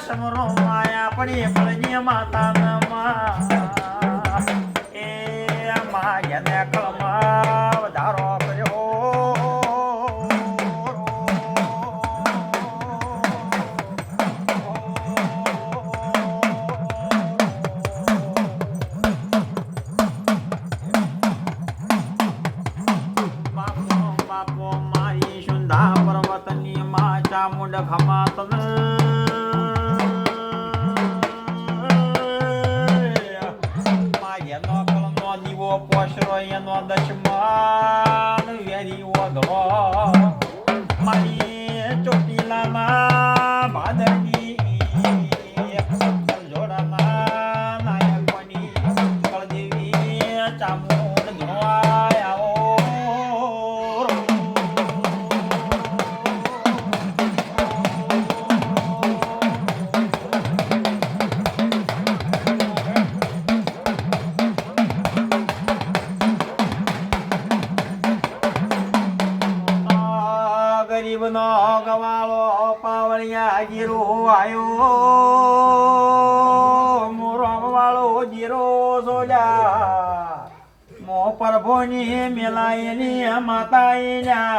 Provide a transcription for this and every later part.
સમરો માયા પડી પડજે માતા એ મા જેને કળમાં વધારો કર્યો. બાપો મારી સુંદા પર્વતની માં ચામુંડ ખમા એનો દશમાન વેરી ઓધળો મારી ચોટીલામાં ભાદરની જીરો આયો. મોરમ વાળો જીરો સોજા. મો પ્રભુની મેલાયની માતા એના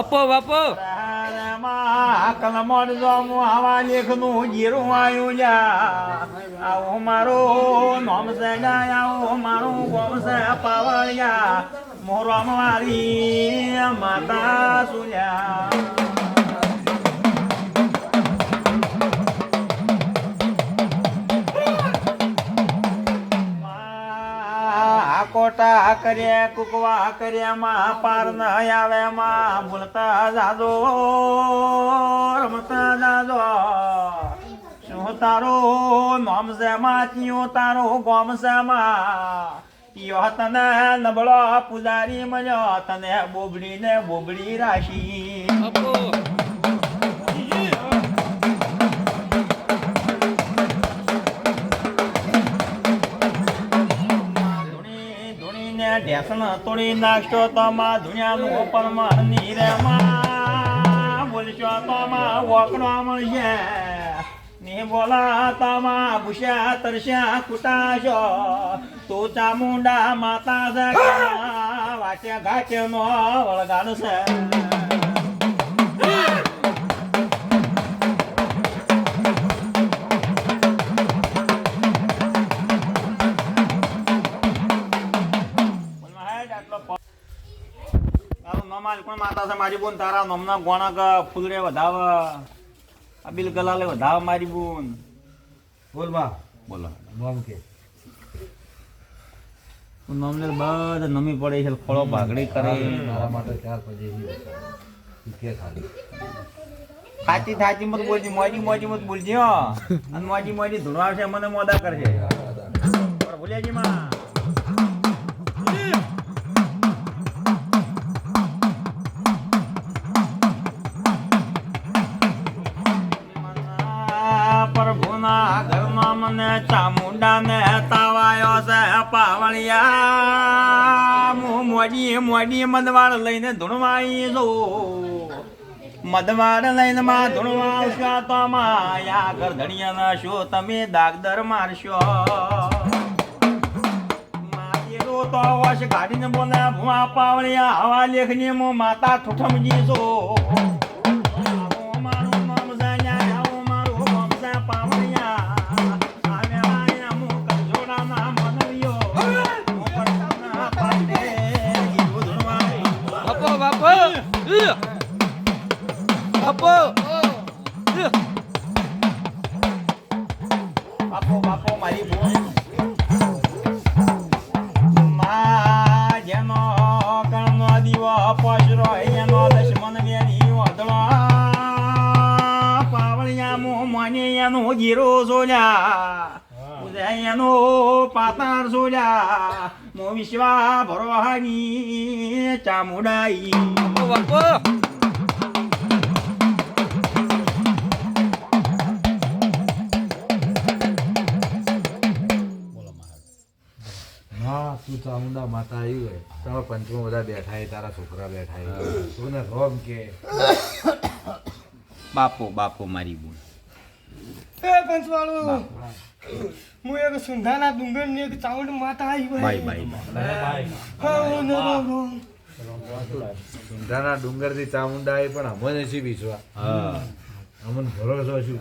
બાપો બાપો કલમોડ જોમું આવા લેખનું જીરું આવ્યું જા આવો મારો નોમ છે આવો મારું ગોમ છે પાવળિયા. મોરમ વાળી માતા સુયા આ કોટા કરે કુકવા કરે માં પાર ન આવે, માં બોલતા જાદો રમતા જાદો શું તારો નામ છે, માં? ચિયો તારો ગોમ છે, માં? યો તને નબળો પૂજારી મળ્યો, તને બોબડી ને બોબડી રાશી ઢેસણ તોડી નાખશો તો માં ધુણિયાનું પરમાર નીરેમાં બોલશો તો માં વોકડો મળશે ને બોલા તમા ભૂસ્યા તરસ્યા કુટાશો. તું ચામુંડા માતા વાટ્યા વાટે ઘાટે નો વળગાડ છે. કોણ માતા છે મારી બોન તારા નામના ગોણક ફૂલરે વધાવા. અબિલ ગલાલે વધાવા મારી બોન. બોલ બા. બોલો. બોમ કે. નમને બધા નમી પડે છે ખોળો ભાગડી કરે મારા માટે ચાર પછી કે ખાલી. થાચી થાચી મત બોલજી મોજી મોજી મત બોલજી અને મોજી મોજી ધૂણવાશે મને મોદા કરશે પણ ભૂલ્યાજી માં મોડી મોડી મદવાડ લઈને ધૂણવાઈ જઉં મદવાડ લઈને માં ધૂણવાશો તો માયા ઘર ધણિયા નાશો તમે દાગદર મારશો. મારી તો વશ કાઢીને બોલા ભૂવા પાવળિયા હવા લેખની માતા ઠુઠમજી છો એનો જીરો સોલ્યા ઉદય એનો પાતાર સોલ્યા મો વિશ્વા ભરોહાની ચામુડાઈ તું ચામુંડા માતા આવી હોય તારા પંચમાં બધા બેઠા તારા છોકરા બેઠા તું રોમ કે? બાપો બાપો મારી બોલ એ પંચવાળું. હું એક સુંધાના ડુંગર ને એક ચાવડ માતા આવી ભાઈ ભાઈ ભાઈ હું ન રહું. સુંધાના ચામુંડા આવી પણ અમને નથી વિશ્વા હા. અમને ભરોસો છું.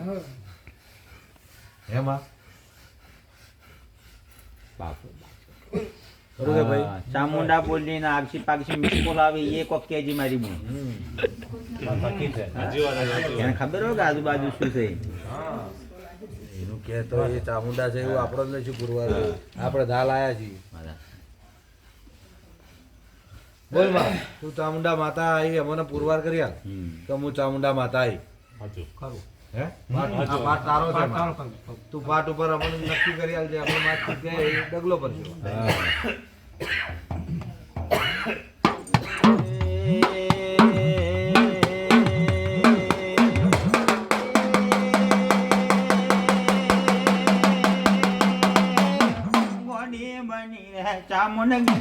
હેમાં બાપો ચામુંડા બોલી ને આગસી પાગસી મિસકોલ આવી એ કોક કેજી મારી બોલ. એને ખબર હોય કે આજુબાજુ શું થઈ કે તો એ ચામુંડા છે એવું આપણને શું પુરવાર આપણે દાલ આયા છીએ. બોલમાં તું ચામુંડા માતા આવી અમને પુરવાર કરી હમ. તો હું ચામુંડા માતા આવી હે? પાઠ તારો છે તું પાઠ ઉપર અમને નક્કી કરી આલ જે આપણે માથ ડગલો પડશે. অনেক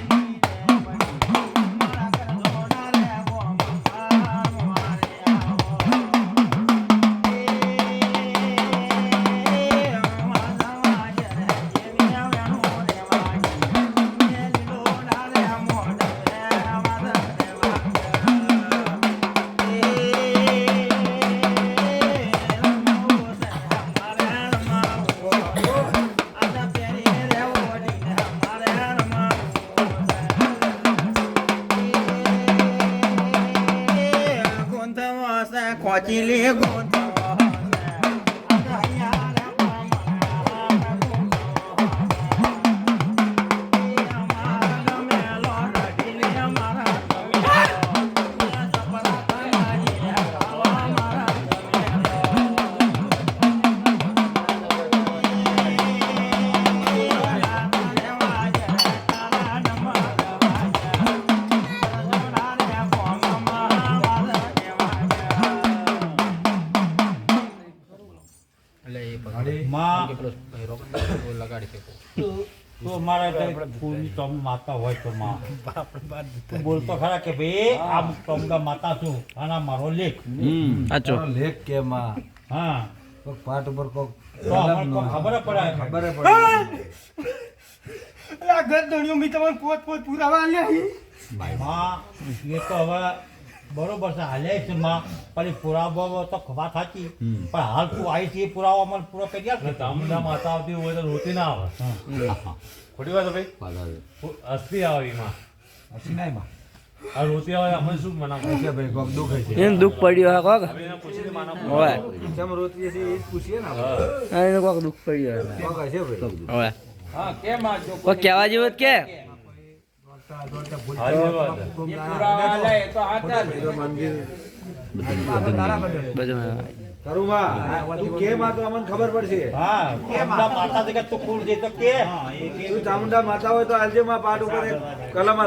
માં તો અમારા ત્યાં કોઈની માતા હોય તો માં. બોલતો ખરા કે ભાઈ આમ ટોમગા માતા છું આના મારો લેખ. સાચો. લેખ કે માં? હા. પાઠ ઉપર કોક ખબર પડે ખબર પડે એટલે આ ઘર ધણિયો મેં તમને પોત પોત પુરાવા આલ્યા છે. માં એ તો હવે બરોબર છે. હાલે છે માં. પણ પુરાવો તો વાત સાચી. પણ હાલ તું આવી છે એ પુરાવો અમને પૂરો કરી આપ ચામુંડા માતા આવતી હોય તો રોતી ના આવે. ખોટી વાત ભાઈ? અસ્થિ આવે એમાં. અસ્થિ ના એમાં. આ રોતી આવે અમે શું મના હશે ભાઈ કોક દુઃખ છે. એને દુઃખ પડ્યો હે કોક? હવે પૂછી દે માના કેમ રોતીએ છીએ એ પૂછીએ ને આપણે. એને કોક દુઃખ પડ્યું કોક હશે ભાઈ. જેવું કે ખબર હા કેમ છે ચામુંડા માતા હોય તો આજે માં પાઠ ઉપર કલમ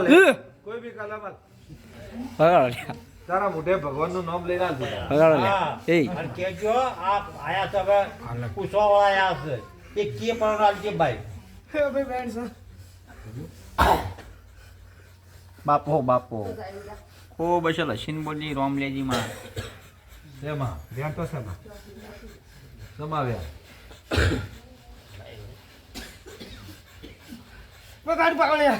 કોઈ બી કલમ તારા મોઢે ભગવાનનું નામ લઈને હા. એ અને કહેજો આ આયા છે એ કે પણ ભાઈ બાપો બાપો. ખૂબ હશે લસીન બોલી રોમલેજી માં. શેમાં? ધ્યાન તો શેમાં? સમાવ્યા. બગાડ પાવળ્યા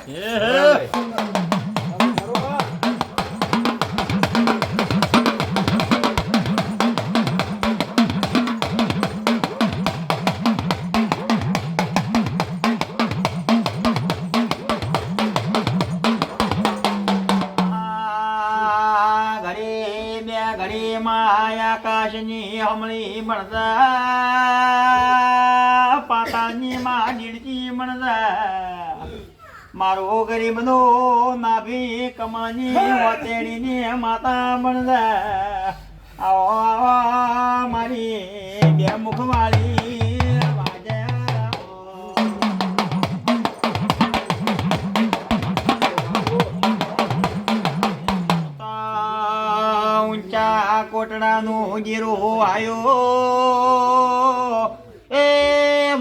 આકાશની હમણી મળતા પાતાની માં દીડકી મળતા. મારો ગરીબ નો નાભી કમાની હોતેડીની માતા મળતા. આવો આવો, મારી બે મુખવાળી કોટડાનું જીરો આયો. એ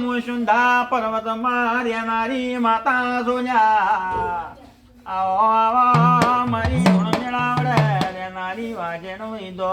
મુસુંધા પર્વત માર્યાનારી માતા સોન્યા આવો આવો, મારી મેળાવડે રેનારી વાજેનો ઈદો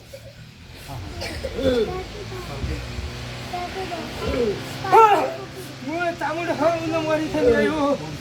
જાતે રાતે જો હું ચામુંડ હા મરી થઈ ગયું